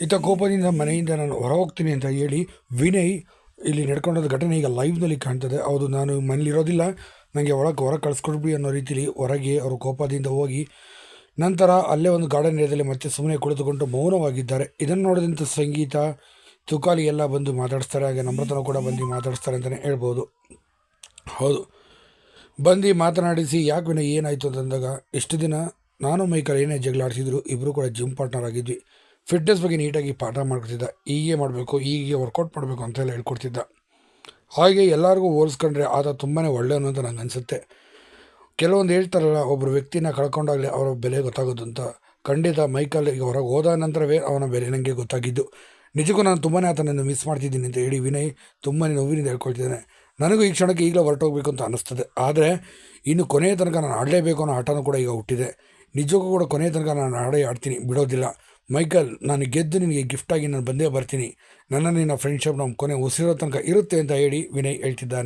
ಇತ್ತ ಕೋಪದಿಂದ ಮನೆಯಿಂದ ನಾನು ಹೊರ ಹೋಗ್ತೀನಿ ಅಂತ ಹೇಳಿ ವಿನಯ್ ಇಲ್ಲಿ ನಡ್ಕೊಂಡೋದ ಘಟನೆ ಈಗ ಲೈವ್ನಲ್ಲಿ ಕಾಣ್ತದೆ. ಹೌದು, ನಾನು ಮನೇಲಿರೋದಿಲ್ಲ ನನಗೆ ಒಳಗೆ ಹೊರಗೆ ಕಳಿಸ್ಕೊಡ್ಬಿಡಿ ಅನ್ನೋ ರೀತಿಲಿ ಹೊರಗೆ ಅವರು ಕೋಪದಿಂದ ಹೋಗಿ ನಂತರ ಅಲ್ಲೇ ಒಂದು ಗಾರ್ಡನ್ ಏರಿಯಾದಲ್ಲಿ ಮತ್ತೆ ಸುಮ್ಮನೆ ಕುಳಿತುಕೊಂಡು ಮೌನವಾಗಿದ್ದಾರೆ. ಇದನ್ನು ನೋಡಿದಂಥ ಸಂಗೀತ, ತುಕಾಲಿ ಎಲ್ಲ ಬಂದು ಮಾತಾಡಿಸ್ತಾರೆ. ಹಾಗೆ ನಮ್ರತನ ಕೂಡ ಬಂದು ಮಾತಾಡಿಸ್ತಾರೆ ಅಂತಲೇ ಹೇಳ್ಬೋದು. ಹೌದು. ಬಂದು ಮಾತನಾಡಿಸಿ, ಯಾಕೆ ವಿನಯ್ ಏನಾಯಿತು ಅಂತಂದಾಗ ಇಷ್ಟು ದಿನ ನಾನು ಮೈಕಲ್ ಏನೇ ಜಗಳ ಆಡ್ತಿದ್ರು ಇಬ್ಬರು ಕೂಡ ಜಿಮ್ ಪಾರ್ಟ್ನರ್ ಆಗಿದ್ವಿ. ಫಿಟ್ನೆಸ್ ಬಗ್ಗೆ ನೀಟಾಗಿ ಪಾಠ ಮಾಡ್ಕೊತಿದ್ದ. ಹೀಗೆ ಮಾಡಬೇಕು, ಹೀಗೆ ವರ್ಕೌಟ್ ಮಾಡಬೇಕು ಅಂತೆಲ್ಲ ಹೇಳ್ಕೊಡ್ತಿದ್ದ. ಹಾಗೆ ಎಲ್ಲರಿಗೂ ಹೋಲಿಸ್ಕೊಂಡ್ರೆ ಆತ ತುಂಬಾ ಒಳ್ಳೆಯವನು ಅಂತ ನಂಗೆ ಅನಿಸುತ್ತೆ. ಕೆಲವೊಂದು ಹೇಳ್ತಾರಲ್ಲ ಒಬ್ಬರು ವ್ಯಕ್ತಿನ ಕಳ್ಕೊಂಡಾಗಲೇ ಅವರ ಬೆಲೆ ಗೊತ್ತಾಗೋದು ಅಂತ. ಖಂಡಿತ ಮೈಕಲ್ ಈಗ ಹೊರಗೆ ಹೋದ ನಂತರವೇ ಅವನ ಬೆಲೆ ನನಗೆ ಗೊತ್ತಾಗಿದ್ದು. ನಿಜಕ್ಕೂ ನಾನು ತುಂಬಾ ಆತನನ್ನು ಮಿಸ್ ಮಾಡ್ತಿದ್ದೀನಿ ಅಂತ ಹೇಳಿ ವಿನಯ್ ತುಂಬಾ ನೋವಿನಿಂದ ಹೇಳ್ಕೊಳ್ತಿದ್ದಾನೆ. ನನಗೂ ಈ ಕ್ಷಣಕ್ಕೆ ಈಗಲೇ ಹೊರಟೋಗ್ಬೇಕು ಅಂತ ಅನ್ನಿಸ್ತದೆ. ಆದರೆ ಇನ್ನು ಕೊನೆಯ ತನಕ ನಾನು ಆಡಲೇಬೇಕು ಅನ್ನೋ ಆಟನೂ ಕೂಡ ಈಗ ಹುಟ್ಟಿದೆ. ನಿಜಕ್ಕೂ ಕೂಡ ಕೊನೆಯ ತನಕ ನಾನು ಆಡೇ ಆಡ್ತೀನಿ, ಬಿಡೋದಿಲ್ಲ. ಮೈಕಲ್, ನಾನು ಗೆದ್ದು ನಿನಗೆ ಗಿಫ್ಟಾಗಿ ನಾನು ಬಂದೇ ಬರ್ತೀನಿ. ನನ್ನ ನಿನ್ನ ಫ್ರೆಂಡ್ಶಿಪ್ ನಮ್ಮ ಕೊನೆ ಉಸಿರೋ ತನಕ ಇರುತ್ತೆ ಅಂತ ಹೇಳಿ ವಿನಯ್ ಹೇಳ್ತಿದ್ದಾನೆ.